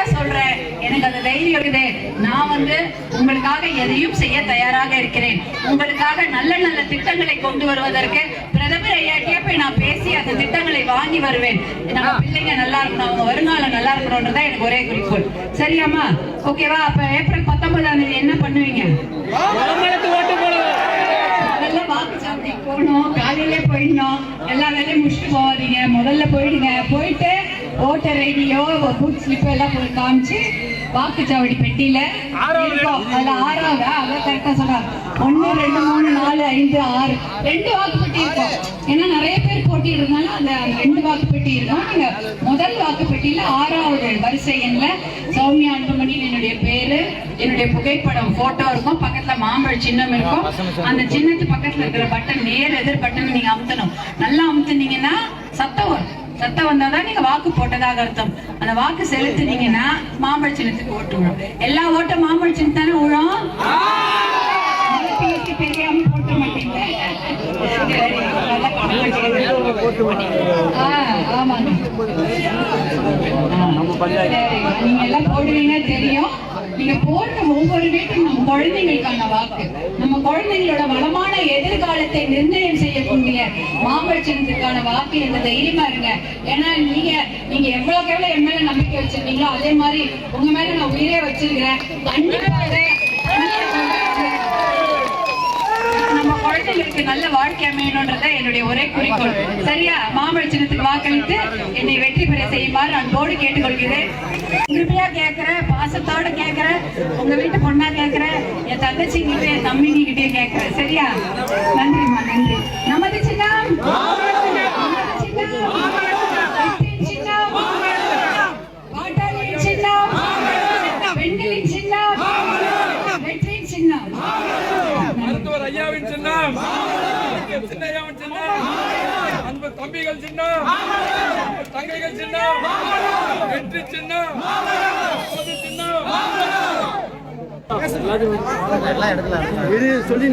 உறுதியா சொல்றேன். எனக்கு அந்த தைரியம் இருக்குது. நான் வந்து உங்களுக்காக எதையும் செய்ய தயாராக இருக்கிறேன். உங்களுக்காக நல்ல நல்ல திட்டங்களை கொண்டு வருவதற்கு பிரதமர் ஐயாட்டியே போய் நான் பேசி அந்த திட்டங்களை வாங்கி வருவேன். நம்ம பிள்ளைங்க நல்லா இருக்கணும் அவங்க வருங்காலம் நல்லா இருக்கணும்ன்றதான் எனக்கு ஒரே குறிக்கோள். சரியாம்மா? ஓகேவா அப்ப ஏப்ரல் பத்தொன்பதாம் தேதி என்ன பண்ணுவீங்க? போகணும் காலையிலே போயிடணும். எல்லா வேலையும் முடிச்சுட்டு போவாதீங்க முதல்ல போயிடுங்க. போயிட்டு ஓட்டர் ஐடியோ பூத் ஸ்லிப் எல்லாம் போய் காமிச்சு வாக்குச்சாவடி பெட்டியில இருக்கும். அதுல ஆறாவது அதான் கரெக்டா சொல்றாங்க ஒண்ணு ரெண்டு மூணு நாலு ஐந்து ஆறு. ரெண்டு வாக்குப்பெட்டி இருக்கும். ஏன்னா நிறைய பேர் போட்டிடுறதுனால அந்த ரெண்டு வாக்குப்பெட்டி இருக்கும். நீங்க முதல் வாக்குப்பெட்டியில ஆறாவது வரிசை எண்ல சௌமியா அன்புமணி என்னுடைய பேரு என்னுடைய புகைப்படம் போட்டோ இருக்கும். பக்கத்துல மாம்பழ சின்னம் இருக்கும். அந்த சின்னத்து பக்கத்துல இருக்கிற பட்டன் நேர் எதிர் பட்டன் நீங்க அமுத்தணும். நல்லா அமுத்துனீங்கன்னா சத்தம் வரும். சத்தம் வந்தாதான் நீங்க வாக்கு போட்டதாக அர்த்தம். அந்த வாக்கு செலுத்துனீங்கன்னா மாம்பழ சின்னத்துக்கு ஓட்டு எல்லா ஓட்டும் மாம்பழ சின்னம் தானே விழும்? தெரியாம மாட்டீங்க நீங்க எல்லாம் போடுவீங்க தெரியும். நீங்க போடுற ஒவ்வொரு வீட்டும் நம்ம குழந்தைங்களுக்கான வாக்கு. நம்ம குழந்தைங்களோட வளமான எதிர்காலத்தை நிர்ணயம் செய்யக்கூடிய மாம்பழத்தினத்துக்கான வாக்கு என்ற தைரியமா இருங்க. ஏன்னா நீங்க நீங்க எவ்வளவுக்கு எவ்வளவு என் மேல நம்பிக்கை வச்சிருக்கீங்களோ அதே மாதிரி உங்க மேல நான் உயிரே வச்சிருக்கிறேன். கண்டிப்பாக நம்ம குழந்தைகளுக்கு நல்ல வாழ்க்கை அமையணும்ன்றத என்னுடைய ஒரே குறிக்கோள். சரியா? மாம்பழ சின்னத்துக்கு வாக்களித்து என்னை வெற்றி பெற செய்யுமாறு நான் போடு கேட்டுக்கொள்கிறேன். கிருப்பையா கேட்கிறேன் பாசத்தோட கேட்கிறேன் உங்க வீட்டு பொண்ணா கேட்கிறேன் என் தங்கச்சி கிட்ட என் தம்பிங்க கிட்டே கேட்கிறேன். சரியா? சின்னம் மருத்துவர் ஐயாவின் சின்னம். சின்னையாவின் சின்னம். அன்பு தம்பிகள் சின்னம். தங்கைகள் சின்னம். வெற்றி சின்னம். பொது சின்னம். இது சொல்லி